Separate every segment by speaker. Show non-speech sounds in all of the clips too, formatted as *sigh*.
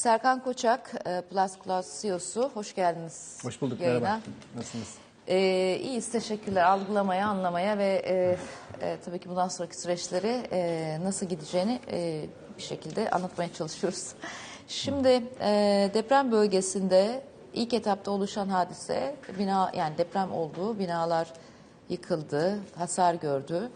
Speaker 1: Serkan Koçak, e, Plus Plus CEO'su. Hoş geldiniz.
Speaker 2: Hoş bulduk,
Speaker 1: yayına.
Speaker 2: merhaba. Nasılsınız?
Speaker 1: Ee, iyiyiz, teşekkürler. Algılamaya, anlamaya ve e, e, tabii ki bundan sonraki süreçleri e, nasıl gideceğini e, bir şekilde anlatmaya çalışıyoruz. Şimdi e, deprem bölgesinde ilk etapta oluşan hadise, bina yani deprem olduğu binalar yıkıldı, hasar gördü.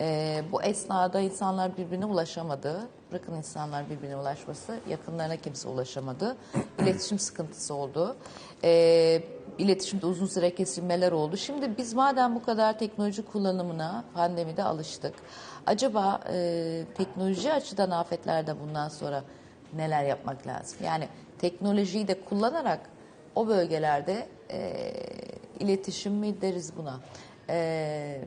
Speaker 1: E, bu esnada insanlar birbirine ulaşamadı. Bırakın insanlar birbirine ulaşması, yakınlarına kimse ulaşamadı. *clears throat* İletişim sıkıntısı oldu. E, iletişimde uzun süre kesilmeler oldu. Şimdi biz madem bu kadar teknoloji kullanımına pandemide alıştık. Acaba e, teknoloji açıdan afetlerde bundan sonra neler yapmak lazım? Yani teknolojiyi de kullanarak o bölgelerde e, iletişim mi deriz buna? E,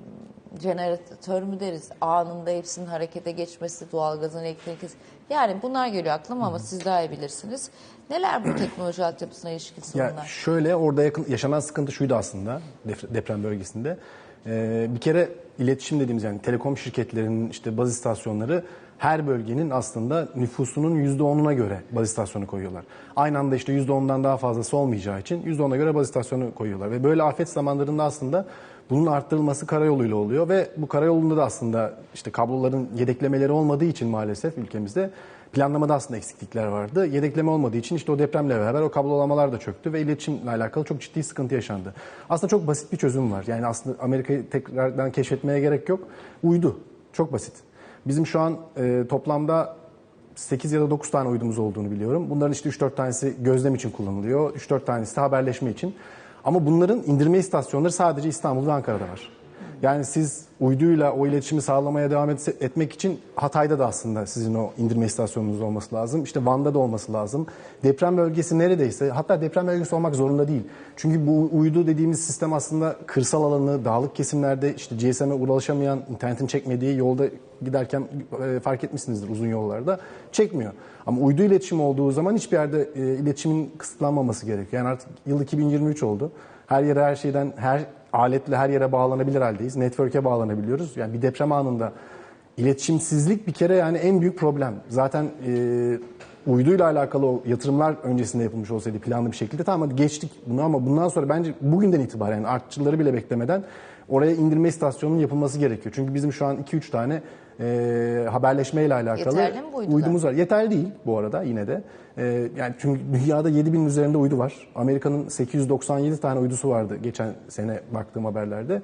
Speaker 1: jeneratör mü deriz? Anında hepsinin harekete geçmesi, doğalgazın elektrik Yani bunlar geliyor aklıma ama siz daha iyi bilirsiniz. Neler bu teknoloji altyapısına ilişkin
Speaker 2: Ya
Speaker 1: sorunlar?
Speaker 2: şöyle orada yakın, yaşanan sıkıntı şuydu aslında deprem bölgesinde. Ee, bir kere iletişim dediğimiz yani telekom şirketlerinin işte baz istasyonları her bölgenin aslında nüfusunun %10'una göre baz istasyonu koyuyorlar. Aynı anda işte %10'dan daha fazlası olmayacağı için %10'a göre baz istasyonu koyuyorlar. Ve böyle afet zamanlarında aslında bunun arttırılması karayoluyla oluyor ve bu karayolunda da aslında işte kabloların yedeklemeleri olmadığı için maalesef ülkemizde planlamada aslında eksiklikler vardı. Yedekleme olmadığı için işte o depremle beraber o kablolamalar da çöktü ve iletişimle alakalı çok ciddi sıkıntı yaşandı. Aslında çok basit bir çözüm var. Yani aslında Amerika'yı tekrardan keşfetmeye gerek yok. Uydu. Çok basit. Bizim şu an e, toplamda 8 ya da 9 tane uydumuz olduğunu biliyorum. Bunların işte 3-4 tanesi gözlem için kullanılıyor. 3-4 tanesi de haberleşme için. Ama bunların indirme istasyonları sadece İstanbul ve Ankara'da var. Yani siz uyduyla o iletişimi sağlamaya devam etse- etmek için Hatay'da da aslında sizin o indirme istasyonunuz olması lazım. İşte Van'da da olması lazım. Deprem bölgesi neredeyse hatta deprem bölgesi olmak zorunda değil. Çünkü bu uydu dediğimiz sistem aslında kırsal alanı, dağlık kesimlerde işte GSM'e ulaşamayan, internetin çekmediği yolda giderken e, fark etmişsinizdir uzun yollarda çekmiyor. Ama uydu iletişimi olduğu zaman hiçbir yerde e, iletişimin kısıtlanmaması gerekiyor. Yani artık yıl 2023 oldu. Her yere her şeyden her aletle her yere bağlanabilir haldeyiz. Network'e bağlanabiliyoruz. Yani bir deprem anında iletişimsizlik bir kere yani en büyük problem. Zaten e, uyduyla alakalı o yatırımlar öncesinde yapılmış olsaydı planlı bir şekilde tamam hadi geçtik bunu ama bundan sonra bence bugünden itibaren yani artçıları bile beklemeden oraya indirme istasyonunun yapılması gerekiyor. Çünkü bizim şu an 2-3 tane e, haberleşmeyle alakalı
Speaker 1: Yeterli mi bu uydular?
Speaker 2: uydumuz var. Yeterli değil bu arada yine de. E, yani çünkü dünyada 7000'in üzerinde uydu var. Amerika'nın 897 tane uydusu vardı geçen sene baktığım haberlerde.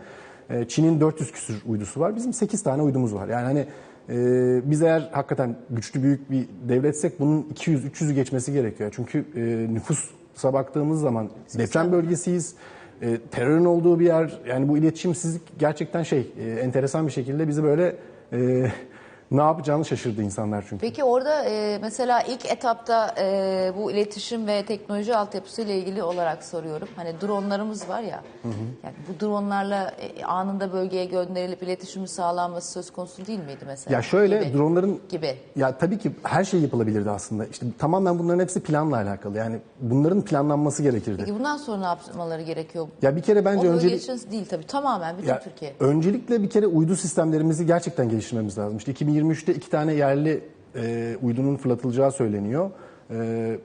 Speaker 2: E, Çin'in 400 küsür uydusu var. Bizim 8 tane uydumuz var. Yani hani e, biz eğer hakikaten güçlü büyük bir devletsek bunun 200-300'ü geçmesi gerekiyor. Çünkü e, nüfusa baktığımız zaman deprem bölgesiyiz. E, terörün olduğu bir yer. Yani bu iletişimsizlik gerçekten şey e, enteresan bir şekilde bizi böyle e, ne yapacağını şaşırdı insanlar çünkü.
Speaker 1: Peki orada e, mesela ilk etapta e, bu iletişim ve teknoloji altyapısı ile ilgili olarak soruyorum. Hani dronlarımız var ya. Yani bu dronlarla e, anında bölgeye gönderilip iletişimin sağlanması söz konusu değil miydi mesela?
Speaker 2: Ya şöyle
Speaker 1: Gibi.
Speaker 2: dronların
Speaker 1: gibi.
Speaker 2: ya tabii ki her şey yapılabilirdi aslında. İşte tamamen bunların hepsi planla alakalı. Yani bunların planlanması gerekirdi.
Speaker 1: Peki bundan sonra ne yapmaları gerekiyor?
Speaker 2: Ya bir kere bence öncelik
Speaker 1: için değil tabii tamamen bütün
Speaker 2: Ya,
Speaker 1: Türkiye.
Speaker 2: Öncelikle bir kere uydu sistemlerimizi gerçekten geliştirmemiz lazım. İşte 2023'te iki tane yerli e, uydunun fırlatılacağı söyleniyor. E,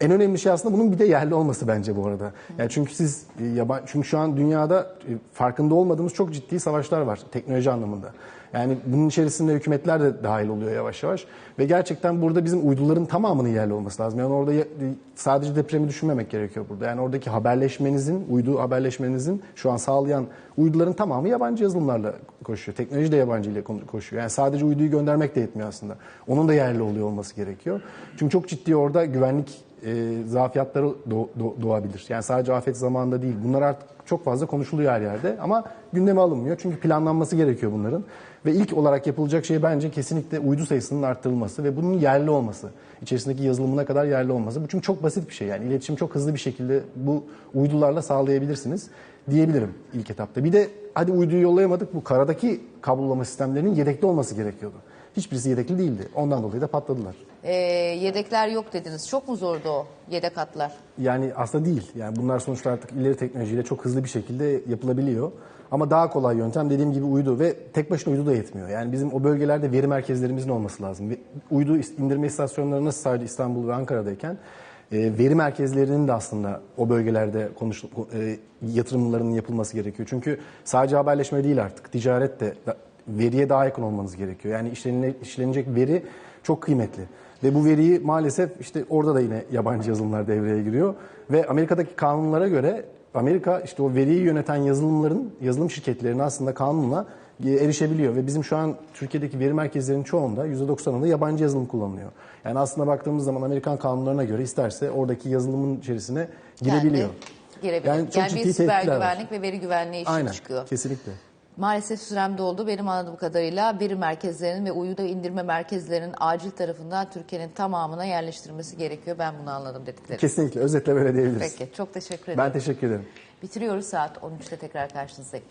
Speaker 2: en önemli şey aslında bunun bir de yerli olması bence bu arada. Yani çünkü siz e, yaban, çünkü şu an dünyada e, farkında olmadığımız çok ciddi savaşlar var teknoloji anlamında. Yani bunun içerisinde hükümetler de dahil oluyor yavaş yavaş ve gerçekten burada bizim uyduların tamamının yerli olması lazım. Yani orada ya- sadece depremi düşünmemek gerekiyor burada. Yani oradaki haberleşmenizin, uydu haberleşmenizin şu an sağlayan uyduların tamamı yabancı yazılımlarla koşuyor. Teknoloji de yabancı ile koşuyor. Yani sadece uyduyu göndermek de yetmiyor aslında. Onun da yerli oluyor olması gerekiyor. Çünkü çok ciddi orada güvenlik e, zafiyatları doğ- doğ- doğabilir. Yani sadece afet zamanında değil. Bunlar artık çok fazla konuşuluyor her yerde ama gündeme alınmıyor. Çünkü planlanması gerekiyor bunların. Ve ilk olarak yapılacak şey bence kesinlikle uydu sayısının arttırılması ve bunun yerli olması. İçerisindeki yazılımına kadar yerli olması. Bu çünkü çok basit bir şey. Yani iletişim çok hızlı bir şekilde bu uydularla sağlayabilirsiniz diyebilirim ilk etapta. Bir de hadi uyduyu yollayamadık bu karadaki kablolama sistemlerinin yedekli olması gerekiyordu. Hiçbirisi yedekli değildi. Ondan dolayı da patladılar.
Speaker 1: E, yedekler yok dediniz. Çok mu zordu o yedek hatlar?
Speaker 2: Yani aslında değil. Yani bunlar sonuçta artık ileri teknolojiyle çok hızlı bir şekilde yapılabiliyor. Ama daha kolay yöntem dediğim gibi uydu ve tek başına uydu da yetmiyor. Yani bizim o bölgelerde veri merkezlerimizin olması lazım. Uydu indirme istasyonları nasıl sadece İstanbul ve Ankara'dayken e, veri merkezlerinin de aslında o bölgelerde konuş, e, yatırımlarının yapılması gerekiyor. Çünkü sadece haberleşme değil artık. Ticaret de veriye daha yakın olmanız gerekiyor. Yani işlenecek veri çok kıymetli. Ve bu veriyi maalesef işte orada da yine yabancı yazılımlar devreye giriyor. Ve Amerika'daki kanunlara göre Amerika işte o veriyi yöneten yazılımların, yazılım şirketlerinin aslında kanunla e, erişebiliyor. Ve bizim şu an Türkiye'deki veri merkezlerinin çoğunda %90'ında yabancı yazılım kullanılıyor. Yani aslında baktığımız zaman Amerikan kanunlarına göre isterse oradaki yazılımın içerisine girebiliyor.
Speaker 1: Kendi girebiliyor.
Speaker 2: Yani
Speaker 1: Yani,
Speaker 2: çok
Speaker 1: bir
Speaker 2: ciddi
Speaker 1: siber
Speaker 2: tehditler var.
Speaker 1: güvenlik ve veri güvenliği işi
Speaker 2: Aynen,
Speaker 1: çıkıyor.
Speaker 2: kesinlikle.
Speaker 1: Maalesef sürem doldu. Benim anladığım kadarıyla veri merkezlerinin ve uydu indirme merkezlerinin acil tarafından Türkiye'nin tamamına yerleştirilmesi gerekiyor. Ben bunu anladım dedikleri.
Speaker 2: Kesinlikle. Özetle böyle diyebiliriz.
Speaker 1: Peki çok teşekkür ederim.
Speaker 2: Ben teşekkür ederim.
Speaker 1: Bitiriyoruz saat 13'te tekrar karşınızdayım.